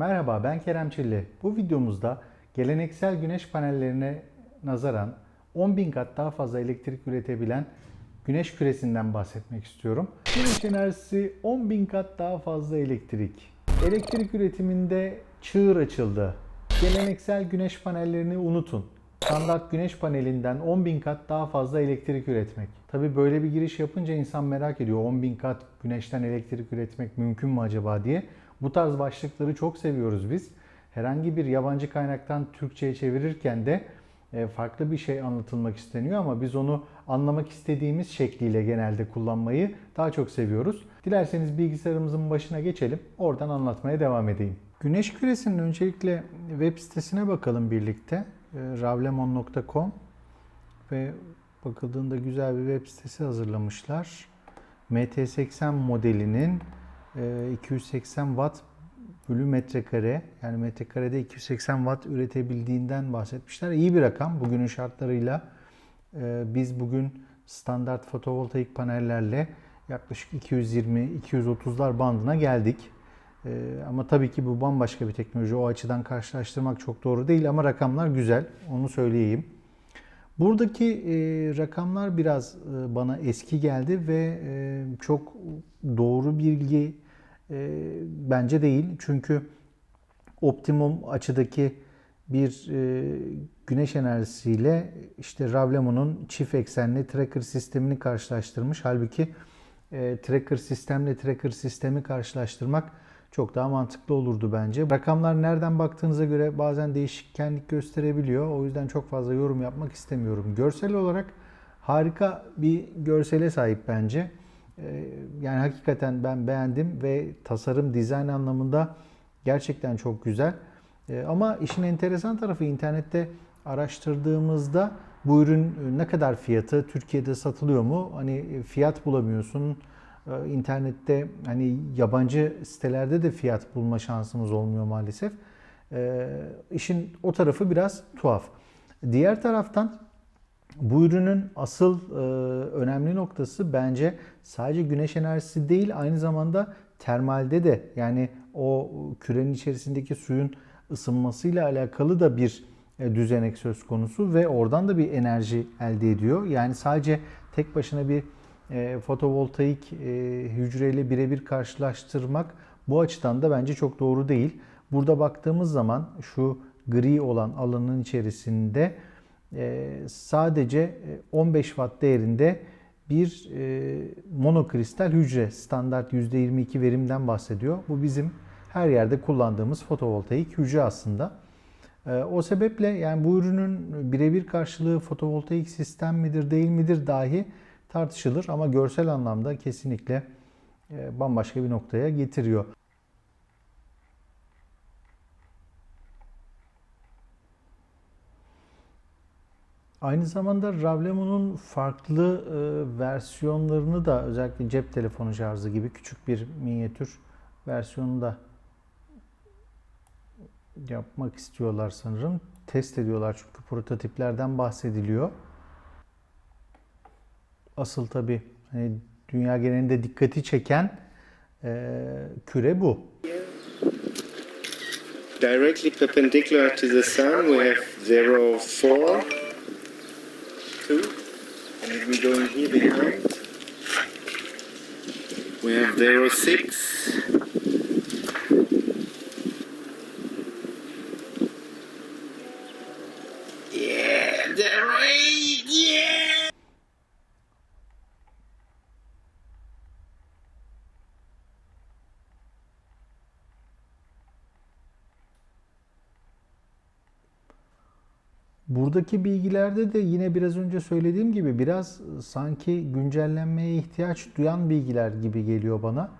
Merhaba ben Kerem Çilli. Bu videomuzda geleneksel güneş panellerine nazaran 10.000 kat daha fazla elektrik üretebilen güneş küresinden bahsetmek istiyorum. Güneş enerjisi 10.000 kat daha fazla elektrik. Elektrik üretiminde çığır açıldı. Geleneksel güneş panellerini unutun. Standart güneş panelinden 10.000 kat daha fazla elektrik üretmek. Tabi böyle bir giriş yapınca insan merak ediyor 10.000 kat güneşten elektrik üretmek mümkün mü acaba diye. Bu tarz başlıkları çok seviyoruz biz. Herhangi bir yabancı kaynaktan Türkçe'ye çevirirken de e, farklı bir şey anlatılmak isteniyor ama biz onu anlamak istediğimiz şekliyle genelde kullanmayı daha çok seviyoruz. Dilerseniz bilgisayarımızın başına geçelim. Oradan anlatmaya devam edeyim. Güneş küresinin öncelikle web sitesine bakalım birlikte. E, Ravlemon.com ve bakıldığında güzel bir web sitesi hazırlamışlar. MT80 modelinin 280 watt bölü metrekare yani metrekarede 280 watt üretebildiğinden bahsetmişler. İyi bir rakam bugünün şartlarıyla. e, Biz bugün standart fotovoltaik panellerle yaklaşık 220-230'lar bandına geldik. E, Ama tabii ki bu bambaşka bir teknoloji. O açıdan karşılaştırmak çok doğru değil ama rakamlar güzel. Onu söyleyeyim. Buradaki e, rakamlar biraz e, bana eski geldi ve e, çok doğru bilgi e, bence değil. Çünkü optimum açıdaki bir e, güneş enerjisiyle işte Ravlemon'un çift eksenli tracker sistemini karşılaştırmış. Halbuki e, tracker sistemle tracker sistemi karşılaştırmak çok daha mantıklı olurdu bence. Rakamlar nereden baktığınıza göre bazen değişkenlik gösterebiliyor. O yüzden çok fazla yorum yapmak istemiyorum. Görsel olarak harika bir görsele sahip bence. Ee, Yani hakikaten ben beğendim ve tasarım, dizayn anlamında gerçekten çok güzel. Ee, Ama işin enteresan tarafı internette araştırdığımızda bu ürün ne kadar fiyatı, Türkiye'de satılıyor mu? Hani fiyat bulamıyorsun. Ee, İnternette hani yabancı sitelerde de fiyat bulma şansımız olmuyor maalesef. Ee, İşin o tarafı biraz tuhaf. Diğer taraftan bu ürünün asıl e, önemli noktası bence sadece güneş enerjisi değil aynı zamanda termalde de yani o kürenin içerisindeki suyun ısınmasıyla alakalı da bir e, düzenek söz konusu ve oradan da bir enerji elde ediyor. Yani sadece tek başına bir e, fotovoltaik e, hücreyle birebir karşılaştırmak bu açıdan da bence çok doğru değil. Burada baktığımız zaman şu gri olan alanın içerisinde e, sadece e, 15 watt değerinde bir e, monokristal hücre standart %22 verimden bahsediyor. Bu bizim her yerde kullandığımız fotovoltaik hücre aslında. E, O sebeple yani bu ürünün birebir karşılığı fotovoltaik sistem midir değil midir dahi tartışılır ama görsel anlamda kesinlikle e, bambaşka bir noktaya getiriyor. Aynı zamanda Ravlemon'un farklı e, versiyonlarını da özellikle cep telefonu şarjı gibi küçük bir minyatür versiyonu da yapmak istiyorlar sanırım. Test ediyorlar çünkü prototiplerden bahsediliyor. Asıl tabi hani dünya genelinde dikkati çeken e, küre bu. Directly perpendicular to the sun, we have 0, 4, 2, and if we go in here behind, we have 0, 6, yeah, 0, 8, yeah! Buradaki bilgilerde de yine biraz önce söylediğim gibi biraz sanki güncellenmeye ihtiyaç duyan bilgiler gibi geliyor bana.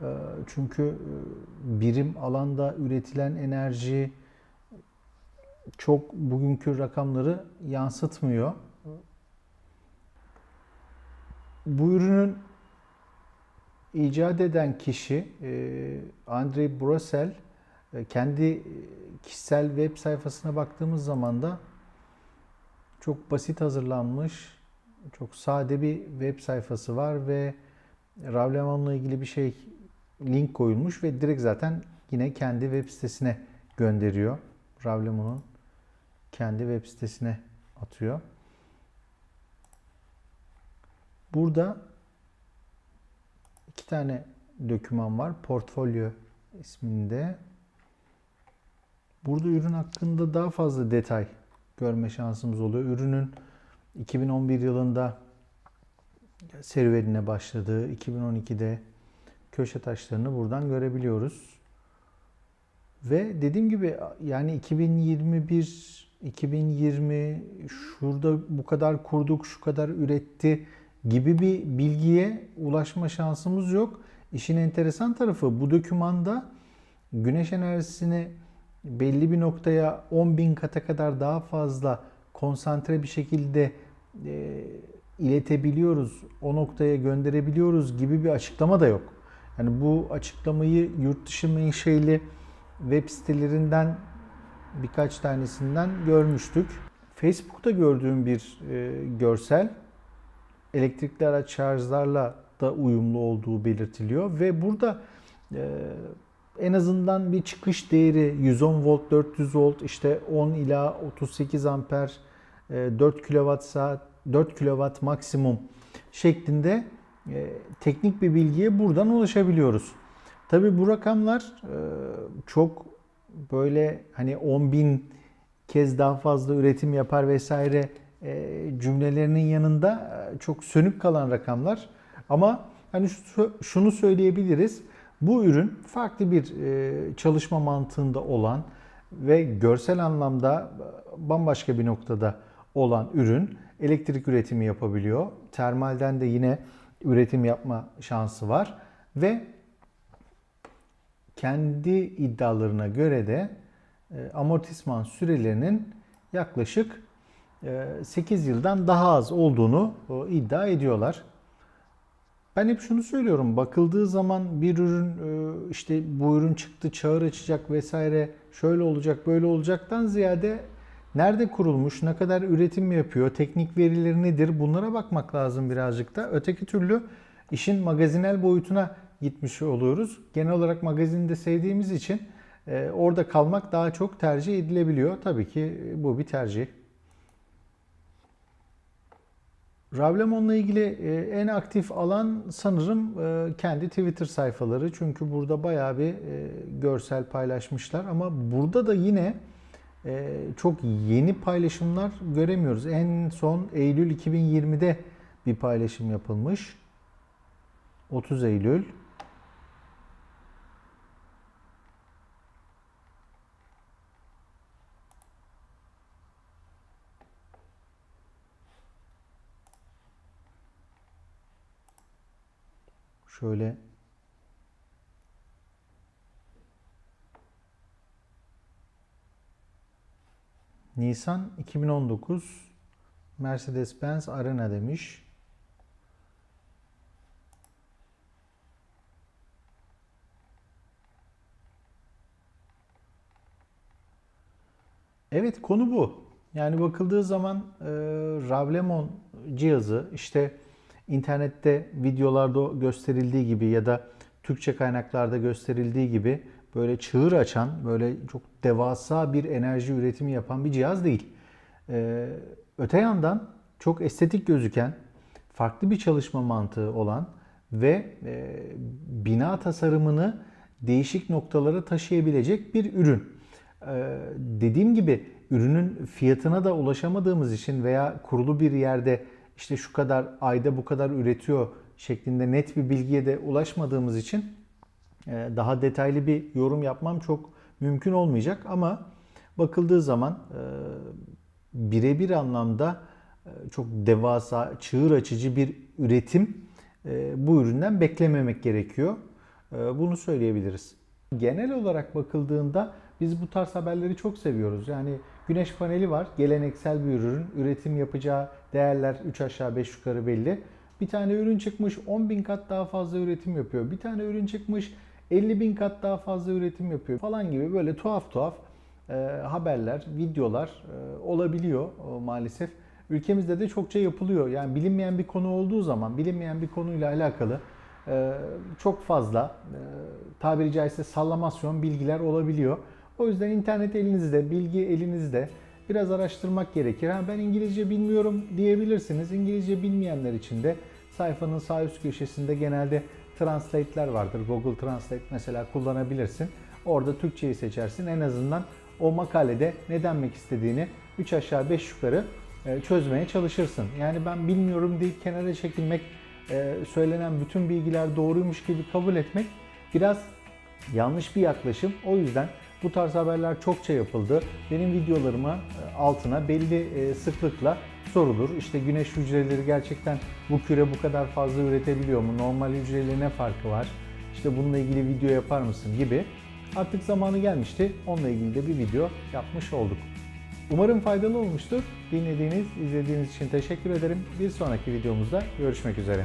Ee, Çünkü e, birim alanda üretilen enerji çok bugünkü rakamları yansıtmıyor. Bu ürünün icat eden kişi e, Andrei Brosel e, kendi kişisel web sayfasına baktığımız zaman da çok basit hazırlanmış, çok sade bir web sayfası var ve Ravlemon'la ilgili bir şey link koyulmuş ve direkt zaten yine kendi web sitesine gönderiyor. Ravlemo'nun kendi web sitesine atıyor. Burada iki tane doküman var. Portfolyo isminde. Burada ürün hakkında daha fazla detay görme şansımız oluyor. Ürünün 2011 yılında serüvenine başladığı, 2012'de köşe taşlarını buradan görebiliyoruz. Ve dediğim gibi yani 2021, 2020 şurada bu kadar kurduk, şu kadar üretti gibi bir bilgiye ulaşma şansımız yok. İşin enteresan tarafı bu dokümanda güneş enerjisini belli bir noktaya 10.000 kata kadar daha fazla konsantre bir şekilde e, iletebiliyoruz, o noktaya gönderebiliyoruz gibi bir açıklama da yok. Yani bu açıklamayı yurt dışı menşeli web sitelerinden birkaç tanesinden görmüştük. Facebook'ta gördüğüm bir e, görsel elektrikli araç şarjlarla da uyumlu olduğu belirtiliyor ve burada e, en azından bir çıkış değeri 110 volt, 400 volt, işte 10 ila 38 amper, e, 4 kW saat, 4 kW maksimum şeklinde e, teknik bir bilgiye buradan ulaşabiliyoruz. Tabi bu rakamlar e, çok böyle hani 10 bin kez daha fazla üretim yapar vesaire e, cümlelerinin yanında e, çok sönük kalan rakamlar. Ama hani şu- şunu söyleyebiliriz. Bu ürün farklı bir e, çalışma mantığında olan ve görsel anlamda e, bambaşka bir noktada olan ürün elektrik üretimi yapabiliyor. Termalden de yine üretim yapma şansı var ve kendi iddialarına göre de e, amortisman sürelerinin yaklaşık e, 8 yıldan daha az olduğunu iddia ediyorlar. Ben hep şunu söylüyorum. Bakıldığı zaman bir ürün e, işte bu ürün çıktı çağır açacak vesaire şöyle olacak böyle olacaktan ziyade nerede kurulmuş, ne kadar üretim yapıyor, teknik verileri nedir bunlara bakmak lazım birazcık da. Öteki türlü işin magazinel boyutuna gitmiş oluyoruz. Genel olarak magazini de sevdiğimiz için e, orada kalmak daha çok tercih edilebiliyor. Tabii ki bu bir tercih. Ravlemon'la ilgili e, en aktif alan sanırım e, kendi Twitter sayfaları. Çünkü burada bayağı bir e, görsel paylaşmışlar. Ama burada da yine çok yeni paylaşımlar göremiyoruz. En son Eylül 2020'de bir paylaşım yapılmış. 30 Eylül. Şöyle Nisan 2019 Mercedes-Benz Arena demiş. Evet konu bu. Yani bakıldığı zaman e, Ravlemon cihazı işte internette videolarda gösterildiği gibi ya da Türkçe kaynaklarda gösterildiği gibi böyle çığır açan, böyle çok devasa bir enerji üretimi yapan bir cihaz değil. E, öte yandan çok estetik gözüken, farklı bir çalışma mantığı olan ve e, bina tasarımını değişik noktalara taşıyabilecek bir ürün. Ee, dediğim gibi ürünün fiyatına da ulaşamadığımız için veya kurulu bir yerde işte şu kadar ayda bu kadar üretiyor şeklinde net bir bilgiye de ulaşmadığımız için e, daha detaylı bir yorum yapmam çok mümkün olmayacak ama bakıldığı zaman e, birebir anlamda e, çok devasa, çığır açıcı bir üretim bu üründen beklememek gerekiyor. Bunu söyleyebiliriz. Genel olarak bakıldığında biz bu tarz haberleri çok seviyoruz. Yani güneş paneli var, geleneksel bir ürün, üretim yapacağı değerler 3 aşağı 5 yukarı belli. Bir tane ürün çıkmış 10 bin kat daha fazla üretim yapıyor. Bir tane ürün çıkmış 50 bin kat daha fazla üretim yapıyor falan gibi böyle tuhaf tuhaf e, haberler, videolar e, olabiliyor e, maalesef. Ülkemizde de çokça yapılıyor. Yani bilinmeyen bir konu olduğu zaman, bilinmeyen bir konuyla alakalı e, çok fazla e, tabiri caizse sallamasyon bilgiler olabiliyor. O yüzden internet elinizde, bilgi elinizde. Biraz araştırmak gerekir. Ha, ben İngilizce bilmiyorum diyebilirsiniz. İngilizce bilmeyenler için de sayfanın sağ üst köşesinde genelde translate'ler vardır. Google Translate mesela kullanabilirsin. Orada Türkçeyi seçersin. En azından o makalede ne denmek istediğini 3 aşağı 5 yukarı e, çözmeye çalışırsın. Yani ben bilmiyorum deyip kenara çekilmek, e, söylenen bütün bilgiler doğruymuş gibi kabul etmek biraz yanlış bir yaklaşım. O yüzden bu tarz haberler çokça yapıldı. Benim videolarıma e, altına belli e, sıklıkla sorulur. İşte güneş hücreleri gerçekten bu küre bu kadar fazla üretebiliyor mu? Normal hücreyle ne farkı var? İşte bununla ilgili video yapar mısın gibi. Artık zamanı gelmişti. Onunla ilgili de bir video yapmış olduk. Umarım faydalı olmuştur. Dinlediğiniz, izlediğiniz için teşekkür ederim. Bir sonraki videomuzda görüşmek üzere.